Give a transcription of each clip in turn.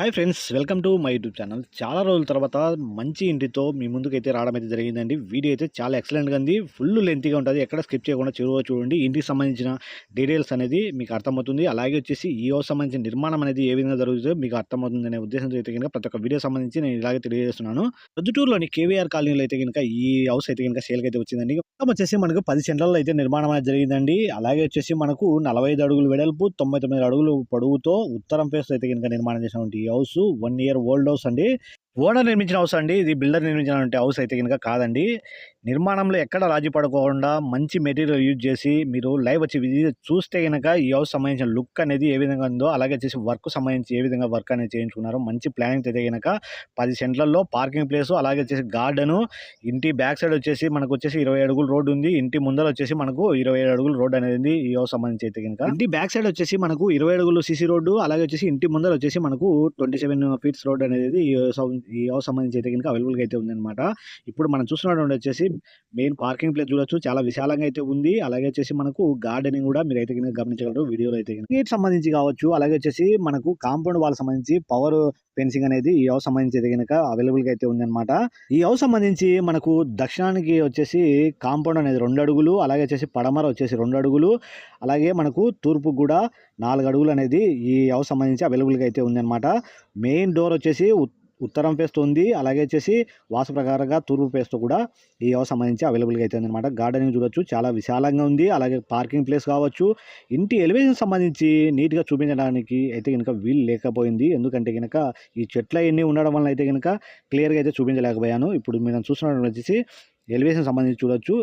Hi friends welcome to my YouTube channel చాలా రోజుల తర్వాత మంచి ఇంటితో మీ ముందుకైతే రావడం అయితే జరిగిందండి. వీడియో అయితే చాలా ఎక్సలెంట్గా ఉంది. ఫుల్ లెంత్గా ఉంటుంది. ఎక్కడ స్కిప్ చేయకుండా చిరుగా చూడండి. ఇంటికి సంబంధించిన డీటెయిల్స్ అనేది మీకు అర్థమవుతుంది. అలాగే వచ్చేసి ఈ హౌస్ సంబంధించిన నిర్మాణం అనేది ఏ విధంగా జరుగుతుందో మీకు అర్థమవుతుంది అనే ఉద్దేశంతో అయితే కనుక ప్రతి ఒక్క వీడియో సంబంధించి నేను ఇలాగే తెలియజేస్తున్నాను. ప్రొద్దుటూరులోని కేవీఆర్ కాలనీలో అయితే కనుక ఈ హౌస్ అయితే కనుక సేల్కి అయితే వచ్చిందండి. మొత్తం వచ్చేసి మనకు పది సెంట్లలో అయితే నిర్మాణం అనేది జరిగిందండి. అలాగే వచ్చేసి మనకు నలభై ఐదు అడుగులు వెడల్పు తొంభై తొమ్మిది అడుగులు పొడవుతో ఉత్తరం ఫేస్ అయితే కనుక నిర్మాణం చేసినటువంటి ఈ house one year old house అండి. ఓనర్ నిర్మించిన హౌస్ అండి. ఇది బిల్డర్ నిర్మించిన హౌస్ అయితే కనుక కాదండి. నిర్మాణంలో ఎక్కడ రాజీ పడకుండా మంచి మెటీరియల్ యూజ్ చేసి మీరు లైవ్ వచ్చి చూస్తే కనుక ఈ హౌస్ సంబంధించిన లుక్ అనేది ఏ విధంగా ఉందో అలాగే వచ్చేసి వర్క్ సంబంధించి ఏ విధంగా వర్క్ అనేది చేయించుకున్నారో మంచి ప్లానింగ్ అయితే కనుక పది సెంట్లలో పార్కింగ్ ప్లేస్ అలాగే వచ్చేసి గార్డెను ఇంటి బ్యాక్ సైడ్ వచ్చేసి మనకు వచ్చేసి ఇరవై అడుగులు రోడ్డు ఉంది. ఇంటి ముందర వచ్చేసి మనకు ఇరవై ఏడు అడుగుల రోడ్డు అనేది ఉంది ఈ హౌస్ సంబంధించి అయితే కనుక ఇంటి బ్యాక్ సైడ్ వచ్చేసి మనకు ఇరవై అడుగులు సిసి రోడ్డు అలాగే వచ్చేసి ఇంటి ముందర వచ్చేసి మనకు ట్వంటీ సెవెన్ ఫీట్స్ రోడ్ అనేది ఈ హౌస్ సంబంధించి అయితే కనుక అవైలబుల్గా అయితే ఉందన్నమాట. ఇప్పుడు మనం చూస్తున్నటువంటి వచ్చేసి మెయిన్ పార్కింగ్ ప్లేస్ చూడొచ్చు. చాలా విశాలంగా అయితే ఉంది. అలాగే వచ్చేసి మనకు గార్డెనింగ్ కూడా మీరు అయితే కనుక గమనించగలరు వీడియోలో అయితే కనుక. సంబంధించి కావచ్చు అలాగే వచ్చేసి మనకు కాంపౌండ్ వాళ్ళ సంబంధించి పవర్ ఫెన్సింగ్ అనేది ఈ హౌస్ సంబంధించి అయితే కనుక అవైలబుల్గా అయితే ఉందన్నమాట. ఈ హౌస్ సంబంధించి మనకు దక్షిణానికి వచ్చేసి కాంపౌండ్ అనేది రెండు అడుగులు అలాగే వచ్చేసి పడమర వచ్చేసి రెండు అడుగులు అలాగే మనకు తూర్పు కూడా నాలుగు అడుగులు అనేది ఈ హౌస్ సంబంధించి అవైలబుల్గా అయితే ఉందన్నమాట. మెయిన్ డోర్ వచ్చేసి ఉత్తరం ఫేస్ ఉంది. అలాగే వచ్చేసి వాసు ప్రకారంగా తూర్పు ఫేస్తో కూడా ఈ హౌస్ సంబంధించి అవైలబుల్గా అయితే అనమాట గార్డెనింగ్ చూడొచ్చు. చాలా విశాలంగా ఉంది. అలాగే పార్కింగ్ ప్లేస్ కావచ్చు. ఇంటి ఎలివేషన్ సంబంధించి నీట్గా చూపించడానికి అయితే కనుక వీలు లేకపోయింది. ఎందుకంటే కనుక ఈ చెట్ల ఎన్ని ఉండడం వల్ల అయితే కనుక క్లియర్గా అయితే చూపించలేకపోయాను. ఇప్పుడు మీరు చూస్తున్నట్టు వచ్చేసి ఎలివేషన్ సంబంధించి చూడొచ్చు.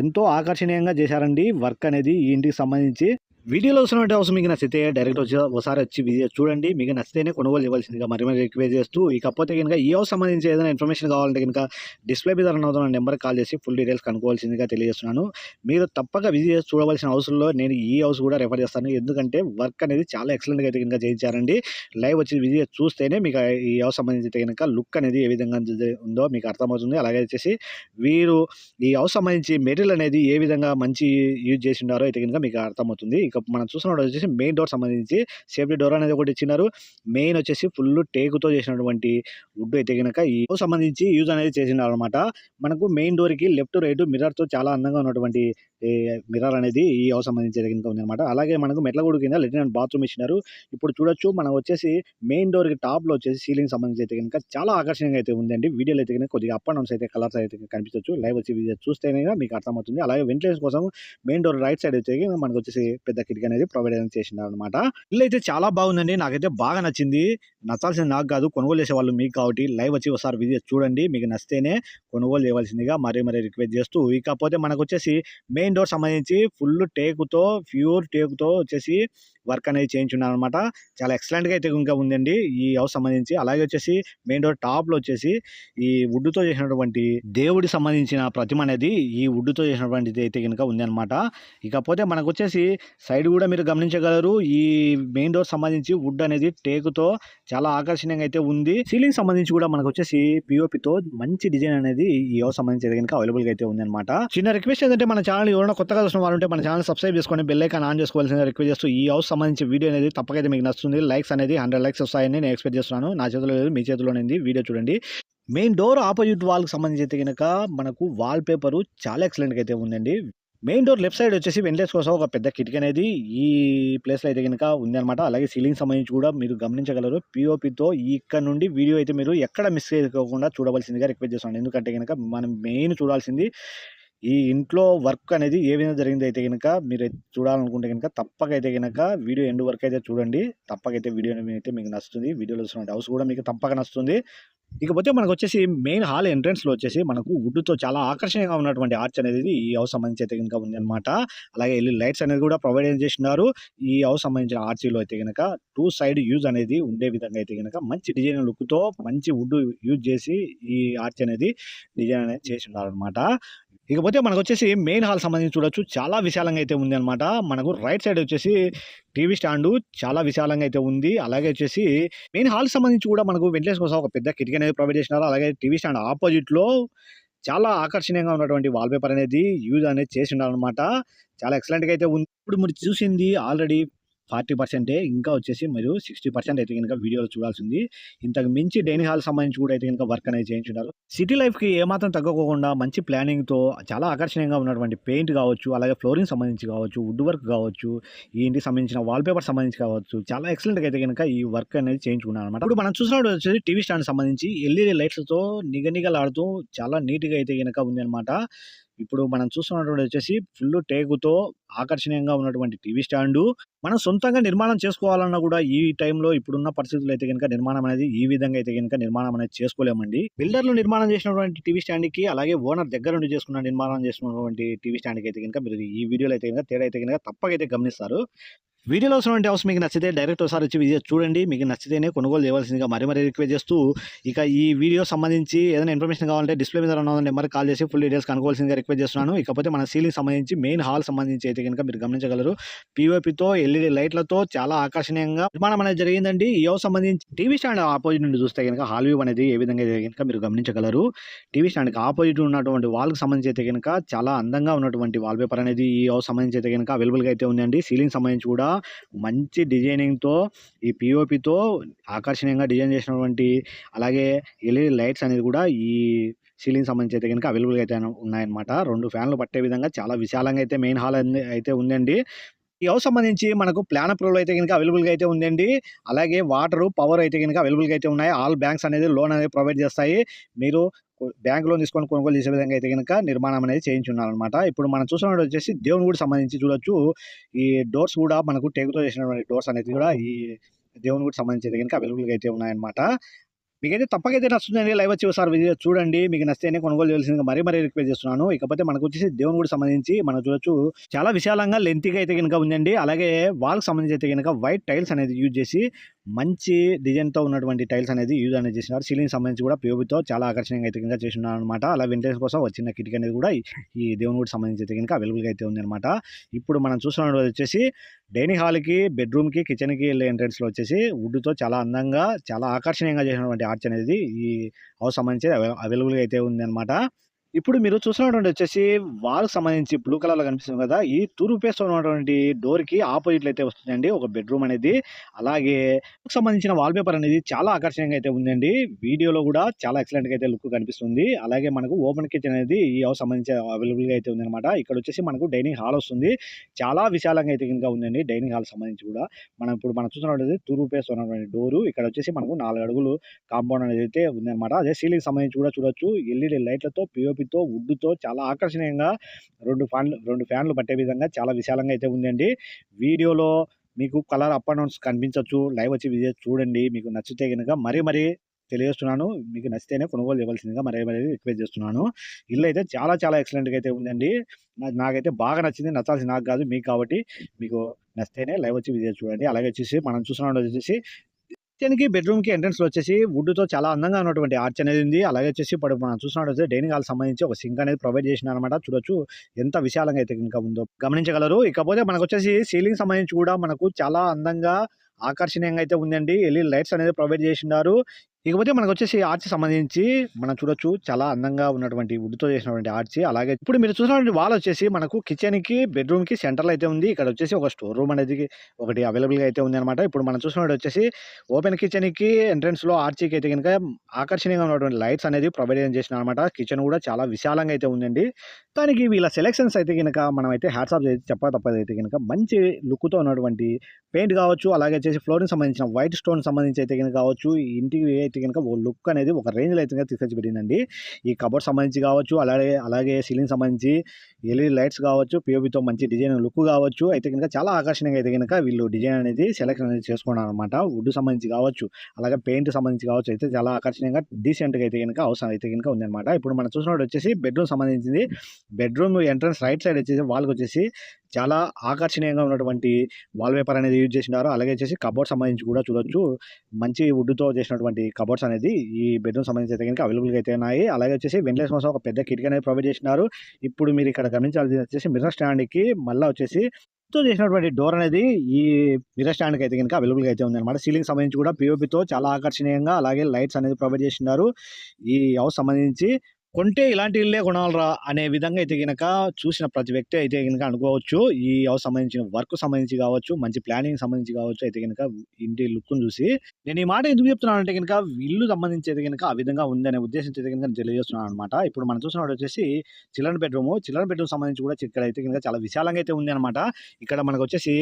ఎంతో ఆకర్షణీయంగా చేశారండి. వర్క్ అనేది ఈ ఇంటికి సంబంధించి. వీడియోలో వస్తున్నటువంటి అవసరం మీకు నచ్చితే డైరెక్ట్ వచ్చి ఒకసారి వచ్చి చూడండి. మీకు నచ్చితేనే కొనుగోలు చేయవలసిందిగా మరి మరి రిక్వెస్ట్ చేస్తూ ఇకపోతే కనుక ఈ హౌస్ సంబంధించి ఏదైనా ఇన్ఫర్మేషన్ కావాలంటే కనుక డిస్ప్లే మీద రన్ అవుతున్న నెంబర్ కాల్ చేసి ఫుల్ డీటెయిల్స్ కనుక్కోవాల్సిందిగా తెలియజేస్తున్నాను. మీరు తప్పక విజిట్ చేసి చూడవలసిన అవసరంలో నేను ఈ హౌస్ కూడా రెఫర్ చేస్తాను. ఎందుకంటే వర్క్ అనేది చాలా ఎక్సలెంట్గా అయితే కనుక చేయించారండి. లైవ్ వచ్చి విజిట్ చూస్తేనే మీకు ఈ హౌస్ సంబంధించి అయితే కనుక లుక్ అనేది ఏ విధంగా ఉందో మీకు అర్థమవుతుంది. అలాగే వచ్చేసి వీరు ఈ హౌస్ సంబంధించి మెటీరియల్ అనేది ఏ విధంగా మంచి యూజ్ చేసి ఉన్నారో అయితే కనుక మీకు అర్థమవుతుంది. ఇక మనం చూస్తున్నట్టు వచ్చేసి మెయిన్ డోర్ సంబంధించి సేఫ్టీ డోర్ అనేది ఒకటి ఇచ్చినారు. మెయిన్ వచ్చేసి ఫుల్ టేకుతో చేసినటువంటి వుడ్ అయితే కనుక ఈ సంబంధించి యూజ్ అనేది చేసినారు అనమాట మనకు మెయిన్ డోర్కి లెఫ్ట్ రైట్ మిర్రర్తో చాలా అందంగా ఉన్నటువంటి మిర్రర్ అనేది ఈ హౌస్ సంబంధించి అయితే కనుక ఉందన్నమాట. అలాగే మనకు మెట్లగూడు కింద లెట్రిన్ అండ్ బాత్రూమ్ ఇచ్చినారు. ఇప్పుడు చూడొచ్చు మనం వచ్చేసి మెయిన్ డోర్కి టాప్లో వచ్చేసి సీలింగ్ సంబంధించి అయితే కనుక చాలా ఆకర్షణీయంగా అయితే ఉందండి. వీడియోలో అయితే కనుక కొద్దిగా అప్ అండ్ డౌన్స్ అయితే కలర్స్ అయితే కనిపించవచ్చు లైవ్ వచ్చి చూస్తేనే మీకు అర్థమవుతుంది. అలాగే వెంటిలేషన్ కోసం మెయిన్ డోర్ రైట్ సైడ్ వచ్చే మనకు వచ్చేసి పెద్ద కిటికీ అనేది ప్రొవైడ్ అనేది చేసినారు అనమాట ఇల్లు అయితే చాలా బాగుందండి. నాకైతే బాగా నచ్చింది. నచ్చాల్సింది నాకు కాదు. కొనుగోలు చేసే వాళ్ళు మీకు కాబట్టి లైవ్ వచ్చి ఒకసారి విజిట్ చూడండి. మీకు నచ్చితేనే కొనుగోలు చేయవలసిందిగా మరీ మరీ రిక్వెస్ట్ చేస్తూ. ఇకపోతే మనకు వచ్చేసి మెయిన్ డోర్ సంబంధించి ఫుల్ టేకుతో ప్యూర్ టేకుతో వచ్చేసి వర్క్ అనేది చేయించున్నాను అనమాట చాలా ఎక్సలెంట్గా అయితే ఇంకా ఉందండి. ఈ హౌస్ సంబంధించి. అలాగే వచ్చేసి మెయిన్ డోర్ టాప్లో వచ్చేసి ఈ వుడ్తో చేసినటువంటి దేవుడి సంబంధించిన ప్రతిమ అనేది ఈ వుడ్తో చేసినటువంటిది అయితే కనుక ఉందన్నమాట. ఇకపోతే మనకు వచ్చేసి సైడ్ కూడా మీరు గమనించగలరు. ఈ మెయిన్ డోర్ సంబంధించి వుడ్ అనేది టేకుతో చాలా ఆకర్షణీయంగా అయితే ఉంది. సీలింగ్ సంబంధించి కూడా మనకు వచ్చేసి పిఓపితో మంచి డిజైన్ అనేది ఈ హౌస్ సంబంధించి అయితే కనుక అవైలబుల్గా అయితే ఉంది అనమాట చిన్న రిక్వెస్ట్ ఏంటంటే మన ఛానల్ ఎవరైనా కొత్తగా చూసిన వాళ్ళు ఉంటే మన ఛానల్ సబ్స్క్రైబ్ చేసుకొని బెల్ ఐకాన్ ఆన్ చేసుకోవాల్సిన రిక్వెస్ట్ చేస్తూ ఈ హౌస్ సంబంధించి వీడియో అనేది తప్పకైతే మీకు నచ్చుతుంది. లైక్స్ అనేది హండ్రెడ్ లైక్స్ వస్తాయని నేను ఎక్స్పెక్ట్ చేస్తున్నాను. నా చేతిలో లేదు మీ చేతిలోనే ఉంది వీడియో చూడండి. మెయిన్ డోర్ ఆపోజిట్ వాల్కి సంబంధించి అయితే కనుక మనకు వాల్ పేపర్ చాలా ఎక్సలెంట్గా అయితే ఉందండి. మెయిన్ డోర్ లెఫ్ట్ సైడ్ వచ్చేసి వెంటిలేస్ కోసం ఒక పెద్ద కిటికీ అనేది ఈ ప్లేస్లో అయితే కనుక ఉందన్నమాట. అలాగే సీలింగ్ సంబంధించి కూడా మీరు గమనించగలరు. పిఓపితో ఇక్కడ నుండి వీడియో అయితే మీరు ఎక్కడ మిస్ చేసుకోకుండా చూడవలసిందిగా రిక్వెస్ట్ చేస్తున్నాను. ఎందుకంటే కనుక మనం మెయిన్ చూడాల్సింది ఈ ఇంట్లో వర్క్ అనేది ఏ విధంగా జరిగింది అయితే కనుక మీరు చూడాలనుకుంటే కనుక తప్పకైతే కనుక వీడియో ఎండ్ వరకు అయితే చూడండి. తప్పకైతే వీడియో అయితే మీకు నచ్చుతుంది. వీడియోలో వస్తున్న హౌస్ కూడా మీకు తప్పక నచ్చుతుంది. ఇకపోతే మనకు వచ్చేసి మెయిన్ హాల్ ఎంట్రెన్స్లో వచ్చేసి మనకు వుడ్తో చాలా ఆకర్షణీయంగా ఉన్నటువంటి ఆర్చ్ అనేది ఈ హౌస్ సంబంధించి అయితే కనుక ఉంది అనమాట అలాగే వెళ్ళి లైట్స్ అనేది కూడా ప్రొవైడ్ చేసినారు ఈ హౌస్ సంబంధించిన ఆర్చీలో అయితే కనుక టూ సైడ్ యూజ్ అనేది ఉండే విధంగా అయితే కనుక మంచి డిజైన్ లుక్తో మంచి వుడ్ యూజ్ చేసి ఈ ఆర్చ్ అనేది డిజైన్ అనేది చేసి ఉన్నారు అనమాట ఇకపోతే మనకు వచ్చేసి మెయిన్ హాల్ సంబంధించి చూడొచ్చు. చాలా విశాలంగా అయితే ఉంది అనమాట మనకు రైట్ సైడ్ వచ్చేసి టీవీ స్టాండు చాలా విశాలంగా అయితే ఉంది. అలాగే వచ్చేసి మెయిన్ హాల్ సంబంధించి కూడా మనకు వెంటిలేషన్ కోసం ఒక పెద్ద కిటికీ అనేది ప్రొవైడ్ చేసినారు. అలాగే టీవీ స్టాండ్ ఆపోజిట్లో చాలా ఆకర్షణీయంగా ఉన్నటువంటి వాల్ పేపర్ అనేది యూజ్ అనేది చేసి ఉండాలన్నమాట చాలా ఎక్సలెంట్గా అయితే ఉంది. ఇప్పుడు మీరు చూసింది ఆల్రెడీ ఫార్టీ పర్సెంటే ఇంకా వచ్చేసి మీరు సిక్స్టీ పర్సెంట్ అయితే కనుక వీడియోలో చూడాల్సింది. ఇంతకు మించి డైనింగ్ హాల్ సంబంధించి కూడా అయితే కనుక వర్క్ అనేది చేయించున్నారు సిటీ లైఫ్కి ఏమాత్రం తగ్గకోకుండా మంచి ప్లానింగ్తో చాలా ఆకర్షణీయంగా ఉన్నటువంటి పెయింట్ కావచ్చు అలాగే ఫ్లోరింగ్ సంబంధించి కావచ్చు వుడ్ వర్క్ కావచ్చు ఈ ఇంటికి సంబంధించిన వాల్ పేపర్ సంబంధించి కావచ్చు చాలా ఎక్సలెంట్గా అయితే కనుక ఈ వర్క్ అనేది చేయించుకున్నాను అనమాట ఇప్పుడు మనం చూసినప్పుడు వచ్చేసి టీవీ స్టాండ్ సంబంధించి ఎల్ఈడి లైట్స్తో నిగనిగలాడుతూ చాలా నీట్గా అయితే కనుక ఉంది అనమాట ఇప్పుడు మనం చూస్తున్నటువంటి వచ్చేసి ఫుల్ టేకుతో ఆకర్షణీయంగా ఉన్నటువంటి టీవీ స్టాండు. మనం సొంతంగా నిర్మాణం చేసుకోవాలన్నా కూడా ఈ టైంలో ఇప్పుడున్న పరిస్థితుల్లో అయితే కనుక నిర్మాణం అనేది ఈ విధంగా అయితే కనుక నిర్మాణం అనేది చేసుకోలేమండి. బిల్డర్లు నిర్మాణం చేసినటువంటి టీవీ స్టాండ్కి అలాగే ఓనర్ దగ్గర నుండి చేసుకున్న నిర్మాణం చేసినటువంటి టీవీ స్టాండ్కి అయితే కనుక మీరు ఈ వీడియోలో అయితే కనుక తేడా అయితే కనుక తప్పకైతే గమనిస్తారు. వీడియోలో వస్తున్నటువంటి హౌస్ మీకు నచ్చితే డైరెక్ట్ ఒకసారి వచ్చి విజిట్ చూడండి. మీకు నచ్చితేనే కొనుగోలు చేయవలసిందిగా మరీ మరీ రిక్వెస్ట్ చేస్తూ ఇక ఈ వీడియో సంబంధించి ఏదైనా ఇన్ఫర్మేషన్ కావాలంటే డిస్ప్లే మీద ఉన్న నెంబర్ కాల్ చేసి ఫుల్ డీటెయిల్స్ కనుకోవాల్సిందిగా రిక్వెస్ట్ చేస్తున్నాను. ఇకపోతే మన సీలింగ్ సంబంధించి మెయిన్ హాల్ సంబంధించి అయితే కనుక మీరు గమనించగలరు. పీఓపీతో ఎల్ఈడి లైట్లతో చాలా ఆకర్షణీయంగా నిర్మాణం అనేది జరిగిందండి. ఈ హౌస్ సంబంధించి టీవీ స్టాండ్ ఆపోజిట్ నుండి చూస్తే కనుక హాల్ వ్యూ అనేది ఏ విధంగా కనుక మీరు గమనించగలరు. టీవీ స్టాండ్కి ఆపోజిట్ ఉన్నటువంటి వాళ్ళకి సంబంధించి అయితే కనుక చాలా అందంగా ఉన్నటువంటి వాల్ పేపర్ అనేది ఈ హౌస్ సంబంధించి అయితే కనుక అవైలబుల్గా అయితే ఉందండి. సీలింగ్ సంబంధించి కూడా మంచి డిజైనింగ్తో ఈ పిఓపితో ఆకర్షణీయంగా డిజైన్ చేసినటువంటి అలాగే ఎల్ఈడి లైట్స్ అనేది కూడా ఈ సీలింగ్ సంబంధించి అయితే కనుక అవైలబుల్గా అయితే ఉన్నాయన్నమాట. రెండు ఫ్యాన్లు పట్టే విధంగా చాలా విశాలంగా అయితే మెయిన్ హాల్ అయితే ఉందండి. ఈ హౌస్ సంబంధించి మనకు ప్లాన్ అప్రూవల్ అయితే కనుక అవైలబుల్గా అయితే ఉందండి. అలాగే వాటర్ పవర్ అయితే కనుక అవైలబుల్గా అయితే ఉన్నాయి. ఆల్ బ్యాంక్స్ అనేది లోన్ అనేది ప్రొవైడ్ చేస్తాయి. మీరు బ్యాంక్ లోన్ తీసుకొని కొనుగోలు చేసే విధంగా అయితే కనుక నిర్మాణం అనేది చేయించున్నారనమాట ఇప్పుడు మనం చూసినట్టు వచ్చేసి దేవుని గుడి సంబంధించి చూడొచ్చు. ఈ డోర్స్ కూడా మనకు టేకుతో చేసినటువంటి డోర్స్ అనేది కూడా ఈ దేవుని కూడా సంబంధించి అయితే కనుక అవైలబుల్గా అయితే ఉన్నాయన్నమాట. మీకైతే తప్పకైతే నచ్చుతుందండి లైవ్ వచ్చి ఒకసారి విజిట్ చూడండి. మీకు నచ్చితేనే కొనుగోలు చేయాల్సిందిగా మరీ మరీ రిక్వెస్ట్ చేస్తున్నాను. ఇకపోతే మనకు వచ్చేసి దేవుని కూడా సంబంధించి మనం చూడొచ్చు. చాలా విశాలంగా లెంతీగా అయితే కనుక ఉందండి. అలాగే వాళ్ళకి సంబంధించి అయితే కనుక వైట్ టైల్స్ అనేది యూజ్ చేసి మంచి డిజైన్తో ఉన్నటువంటి టైల్స్ అనేది యూజ్ అనేది చేసినారు. సీలింగ్ సంబంధించి కూడా ప్యూబితో చాలా ఆకర్షణీయంగా అయితే కనుక చేసినారు అనమాట అలా వెంటనే కోసం వచ్చిన కిటికీ అనేది కూడా ఈ దేవుని కూడా సంబంధించి అయితే కనుక అవైలబుల్గా అయితే ఉందన్నమాట. ఇప్పుడు మనం చూస్తున్నది వచ్చేసి డైనింగ్ హాల్కి బెడ్రూమ్కి కిచెన్కి వెళ్ళే ఎంట్రెన్స్లో వచ్చేసి వుడ్తో చాలా అందంగా చాలా ఆకర్షణీయంగా చేసినటువంటి ఆర్చ్ అనేది ఈ హౌస్ సంబంధించి అవైలబుల్గా అయితే ఉంది అనమాట ఇప్పుడు మీరు చూసినటువంటి వచ్చేసి వాల్ సంబంధించి బ్లూ కలర్లో కనిపిస్తుంది కదా ఈ తూర్పు ఫేస్ ఉన్నటువంటి డోర్కి ఆపోజిట్ అయితే వస్తుందండి. ఒక బెడ్రూమ్ అనేది. అలాగే సంబంధించిన వాల్పేపర్ అనేది చాలా ఆకర్షణీయంగా అయితే ఉందండి. వీడియోలో కూడా చాలా ఎక్సలెంట్గా అయితే లుక్ కనిపిస్తుంది. అలాగే మనకు ఓపెన్ కిచెన్ అనేది ఈ హౌస్ సంబంధించి అవైలబుల్గా అయితే ఉందన్నమాట. ఇక్కడ వచ్చేసి మనకు డైనింగ్ హాల్ వస్తుంది. చాలా విశాలంగా అయితే కనుక ఉందండి డైనింగ్ హాల్ సంబంధించి కూడా. మనం ఇప్పుడు మనం చూసినటువంటి తూర్పు పేస్ట్ ఉన్నటువంటి డోరు ఇక్కడ వచ్చేసి మనకు నాలుగు అడుగులు కాంపౌండ్ అనేది అయితే ఉందన్నమాట. అదే సీలింగ్ సంబంధించి కూడా చూడొచ్చు. ఎల్ఈడి లైట్లతో పిఓపితో వుడ్తో చాలా ఆకర్షణీయంగా రెండు ఫ్యాన్లు రెండు ఫ్యాన్లు పట్టే విధంగా చాలా విశాలంగా అయితే ఉందండి. వీడియోలో మీకు కలర్ అప్ అండ్ డౌన్స్ కనిపించవచ్చు లైవ్ వచ్చి విజిట్ చూడండి. మీకు నచ్చితే కనుక మరీ మరీ తెలియజేస్తున్నాను. మీకు నచ్చితేనే కొనుగోలు చేయవలసిందిగా మరీ మరీ రిక్వెస్ట్ చేస్తున్నాను. ఇల్లు అయితే చాలా చాలా ఎక్సలెంట్గా అయితే ఉందండి. నాకైతే బాగా నచ్చింది. నచ్చాల్సి నాకు కాదు మీకు కాబట్టి మీకు నచ్చితేనే లైవ్ వచ్చి విజయ్ చూడండి. అలాగే వచ్చేసి మనం చూస్తున్నాం వచ్చేసి కిచెన్కి బెడ్రూమ్కి ఎంట్రన్స్ వచ్చేసి వుడ్తో చాలా అందంగా ఉన్నటువంటి ఆర్చ్ అనేది ఉంది. అలాగే వచ్చేసి ఇప్పుడు మనం చూసినట్టు డైనింగ్ హాల్ సంబంధించి ఒక సింక్ అనేది ప్రొవైడ్ చేసినారనమాట చూడొచ్చు ఎంత విశాలంగా అయితే ఇంకా ఉందో. గమనించగలరు. ఇకపోతే మనకు వచ్చేసి సీలింగ్ సంబంధించి కూడా మనకు చాలా అందంగా ఆకర్షణీయంగా అయితే ఉందండి. ఎల్ఈడి లైట్స్ అనేది ప్రొవైడ్ చేసినారు. ఇకపోతే మనకు వచ్చేసి ఆర్చ్ సంబంధించి మనం చూడొచ్చు చాలా అందంగా ఉన్నటువంటి వుడ్తో చేసినటువంటి ఆర్చి. అలాగే ఇప్పుడు మీరు చూసినటువంటి వాల్ వచ్చేసి మనకు కిచెన్కి బెడ్రూమ్కి సెంటర్ అయితే ఉంది. ఇక్కడ వచ్చేసి ఒక స్టోర్ రూమ్ అనేది ఒకటి అవైలబుల్గా అయితే ఉంది అనమాట ఇప్పుడు మనం చూసినట్టు వచ్చేసి ఓపెన్ కిచెన్కి ఆర్చికి లో అయితే కనుక ఆకర్షణీయంగా ఉన్నటువంటి లైట్స్ అనేది ప్రొవైడ్ చేసిన అనమాట కిచెన్ కూడా చాలా విశాలంగా అయితే ఉందండి. దానికి వీళ్ళ సెలెక్షన్స్ అయితే కనుక మనం అయితే హ్యాట్సాప్ చేసి చెప్ప తప్పదు అయితే కనుక మంచి లుక్తో ఉన్నటువంటి పెయింట్ కావచ్చు. అలాగే వచ్చేసి ఫ్లోరింగ్ సంబంధించిన వైట్ స్టోన్ సంబంధించి అయితే కనుక కావచ్చు. ఇంటికి అయితే కనుక ఓ లుక్ అనేది ఒక రేంజ్లో అయితే కనుక తీసుకొచ్చి పెట్టిందండి ఈ కబోర్డ్ సంబంధించి కావచ్చు అలాగే అలాగే సీలింగ్ సంబంధించి ఎల్ఈడి లైట్స్ కావచ్చు పిఓబితో మంచి డిజైన్ లుక్ కావచ్చు అయితే కనుక చాలా ఆకర్షణీయంగా అయితే కనుక వీళ్ళు డిజైన్ అనేది సెలెక్షన్ అనేది చేసుకున్నారు అనమాట వుడ్ సంబంధించి కావచ్చు అలాగే పెయింట్ సంబంధించి కావచ్చు అయితే చాలా ఆకర్షణీయంగా డీసెంట్గా అయితే కనుక అవసరం అయితే కనుక ఉందన్నమాట. ఇప్పుడు మనం చూసినట్టు వచ్చేసి బెడ్రూమ్ సంబంధించింది. బెడ్రూమ్ ఎంట్రన్స్ రైట్ సైడ్ వచ్చేసి వాళ్ళకి వచ్చేసి చాలా ఆకర్షణీయంగా ఉన్నటువంటి వాల్ పేపర్ అనేది యూజ్ చేసినారు అలాగే వచ్చేసి కబోర్డ్ సంబంధించి కూడా చూడొచ్చు. మంచి వుడ్తో చేసినటువంటి కబోర్డ్స్ అనేది ఈ బెడ్రూమ్ సంబంధించి అయితే కనుక అవైలబుల్గా అయితే ఉన్నాయి. అలాగే వచ్చేసి వెంటిలేషన్ కోసం ఒక పెద్ద కిటికీ అనేది ప్రొవైడ్ చేసినారు. ఇప్పుడు మీరు ఇక్కడ గమనించాల్సింది వచ్చేసి మిర్రర్ స్టాండ్కి మళ్ళీ వచ్చేసి తో చేసినటువంటి డోర్ అనేది ఈ మిర్రర్ స్టాండ్కి అయితే కనుక అవైలబుల్గా అయితే ఉంది అనమాట సీలింగ్ సంబంధించి కూడా పిఓపితో చాలా ఆకర్షణీయంగా అలాగే లైట్స్ అనేది ప్రొవైడ్ చేసినారు. ఈ హౌస్ సంబంధించి కొంటే ఇలాంటి ఇల్లే కొనాలిరా అనే విధంగా అయితే గనక చూసిన ప్రతి వ్యక్తి అయితే గనక అనుకోవచ్చు. ఈ హౌస్ సంబంధించిన వర్క్ సంబంధించి కావచ్చు, మంచి ప్లానింగ్ సంబంధించి కావచ్చు అయితే గనక ఇంటి లుక్ను చూసి నేను ఈ మాట ఎందుకు చెప్తున్నాను అంటే గనక ఇల్లు సంబంధించి అయితే గనక ఆ విధంగా ఉందనే ఉద్దేశంతో అయితే కనుక తెలియజేస్తున్నాను అనమాట ఇప్పుడు మనం చూసినప్పుడు వచ్చేసి చిల్డ్రన్ బెడ్‌రూమ్. చిల్డ్రన్ బెడ్‌రూమ్ సంబంధించి కూడా అయితే ఇంకా చాలా విశాలంగా అయితే ఉంది అనమాట. ఇక్కడ మనకొచ్చేసి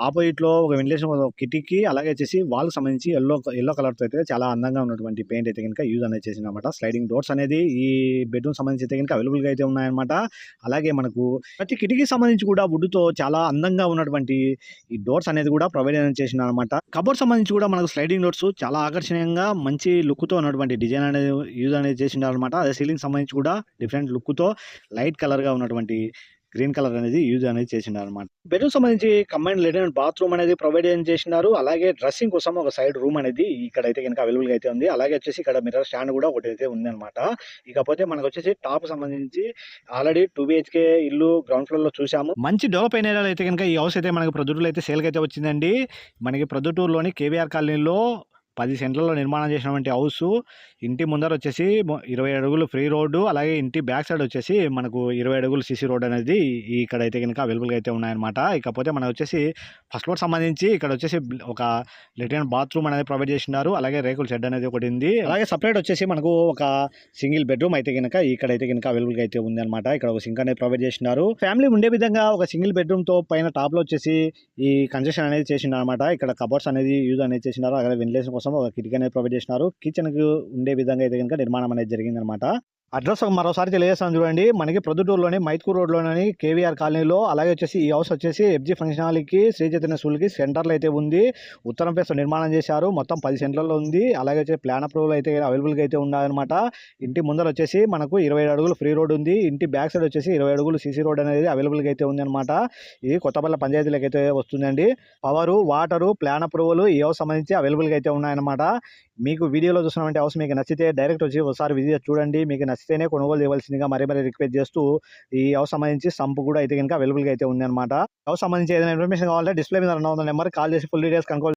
ఆపోజిట్‌లో ఒక వెంటిలేషన్ ఒక కిటికీ అలాగే వచ్చేసి వాళ్ళకి సంబంధించి ఎల్లో ఎల్లో కలర్‌తో అయితే చాలా అందంగా ఉన్నటువంటి పెయింట్ అయితే గనక యూజ్ అనేది చేసింది అనమాట స్లైడింగ్ డోర్స్ అనేది ఈ బెడ్‌రూమ్ సంబంధించి అయితే కనుక అవైలబుల్‌గా అయితే ఉన్నాయన్నమాట. అలాగే మనకు ప్రతి కిటికీ సంబంధించి కూడా వుడ్‌తో చాలా అందంగా ఉన్నటువంటి ఈ డోర్స్ అనేది కూడా ప్రొవైడ్ అనేది చేసిందనమాట. కబోర్డ్ సంబంధించి కూడా మనకు స్లైడింగ్ డోర్స్ చాలా ఆకర్షణీయంగా మంచి లుక్‌తో ఉన్నటువంటి డిజైన్ అనేది యూజ్ అనేది చేసిండారనమాట. అదే సీలింగ్ సంబంధించి కూడా డిఫరెంట్ లుక్‌తో లైట్ కలర్‌గా ఉన్నటువంటి గ్రీన్ కలర్ అనేది యూజ్ అనేది చేసిండారనమాట. బెడ్‌రూమ్ సంబంధించి కంబైన్డ్ లెట్రిన్ బాత్రూమ్ అనేది ప్రొవైడ్ చేసినారు. అలాగే డ్రెస్సింగ్ కోసం ఒక సైడ్ రూమ్ అనేది ఇక్కడైతే గనక అవైలబుల్‌గా అయితే ఉంది. అలాగే వచ్చేసి ఇక్కడ మిర్రర్ స్టాండ్ కూడా ఒకటైతే ఉందనమాట. ఇకపోతే మనకొచ్చేసి టాప్ సంబంధించి ఆల్రెడీ 2 బీహెచ్‌కే ఇల్లు గ్రౌండ్ ఫ్లోర్‌లో చూసాము. మంచి డెవలప్ అయిన ఏరియాలో అయితే గనక ఈ హౌస్ అయితే మనకి ప్రొద్దుటూరులో అయితే సేల్‌కి అయితే వచ్చిందండి. మనకి ప్రొద్దుటూరులోని కేవీఆర్ కాలనీలో పది సెంట్లలో నిర్మాణం చేసినటువంటి హౌస్ ఇంటి ముందర వచ్చేసి ఇరవై అడుగులు ఫ్రీ రోడ్డు. అలాగే ఇంటి బ్యాక్ సైడ్ వచ్చేసి మనకు 20 అడుగులు సీసీ రోడ్ అనేది ఇక్కడైతే గనక అవైలబుల్‌గా అయితే ఉన్నాయన్నమాట. ఇకపోతే మనకొచ్చేసి ఫస్ట్ ఫ్లోర్ సంబంధించి ఇక్కడ వచ్చేసి ఒక లెటిన్ బాత్రూమ్ అనేది ప్రొవైడ్ చేసినారు. అలాగే రేకుల షెడ్ అనేది ఒకటి ఉంది. అలాగే సపరేట్ వచ్చేసి మనకు ఒక సింగిల్ బెడ్‌రూమ్ అయితే గనక ఇక్కడైతే గనక అవైలబుల్‌గా అయితే ఉంది అనమాట ఇక్కడ ఒక సింక్ అనేది ప్రొవైడ్ చేసినారు. ఫ్యామిలీ ఉండే విధంగా ఒక సింగిల్ బెడ్‌రూమ్‌తో పైన టాప్‌లో వచ్చేసి ఈ కన్స్ట్రక్షన్ అనేది చేసిండనమాట. ఇక్కడ కబోర్డ్స్ అనేది యూజ్ అనేది చేసినారు. అలాగే వెంటిలేషన్ కోసం ఒక కిటికీ అనేది ప్రొవైడ్ చేసినారు. కిచెన్‌కి ఉండే విధంగా అయితే కనుక నిర్మాణం అనేది జరిగిందనమాట. అడ్రస్ మరోసారి తెలియజేస్తాను చూడండి. మనకి ప్రొద్దుటూరులోని మైత్కూర్ రోడ్‌లోని కేవీఆర్ కాలనీలో అలాగే వచ్చేసి ఈ హౌస్ వచ్చేసి ఎఫ్‌జీ ఫంక్షన్ హాల్‌కి శ్రీ చైతన్య స్కూల్‌కి సెంటర్‌లో అయితే ఉంది. ఉత్తరం పేస్ నిర్మాణం చేశారు. మొత్తం పది సెంట్లలో ఉంది. అలాగే వచ్చి ప్లాన్ అప్రూవల్ అయితే అవైలబుల్‌గా అయితే ఉన్నాయన్నమాట. ఇంటి ముందర వచ్చేసి మనకు 20 అడుగులు ఫ్రీ రోడ్ ఉంది. ఇంటి బ్యాక్ సైడ్ వచ్చేసి 20 అడుగులు సీసీ రోడ్ అనేది అవైలబుల్‌గా అయితే ఉందన్నమాట. ఇది కొత్తపల్లి పంచాయతీలోకి అయితే వస్తుందండి. పవరు, వాటరు, ప్లాన్ అప్రూవల్ ఈ హౌస్ సంబంధించి అవైలబుల్‌గా అయితే ఉన్నాయన్నమాట. మీకు వీడియోలో చూసినటువంటి అవసరం మీకు నచ్చితే డైరెక్ట్ వచ్చి ఒకసారి విజిట్ చూడండి. మీకు నచ్చితేనే కొనుగోలు చేయవలసిందిగా మరీ మరీ రిక్వెస్ట్ చేస్తూ ఈ హౌస్ సంబంధించి సంపు కూడా అయితే కనుక అవైలబుల్‌గా అయితే ఉందన్నమాట. హౌస్ సంబంధించి ఏదైనా ఇన్ఫర్మేషన్ కావాలంటే డిస్‌ప్లే మీద ఉన్న నెంబర్ కాల్ చేసి ఫుల్ డీటెయిల్స్ కనుక్కో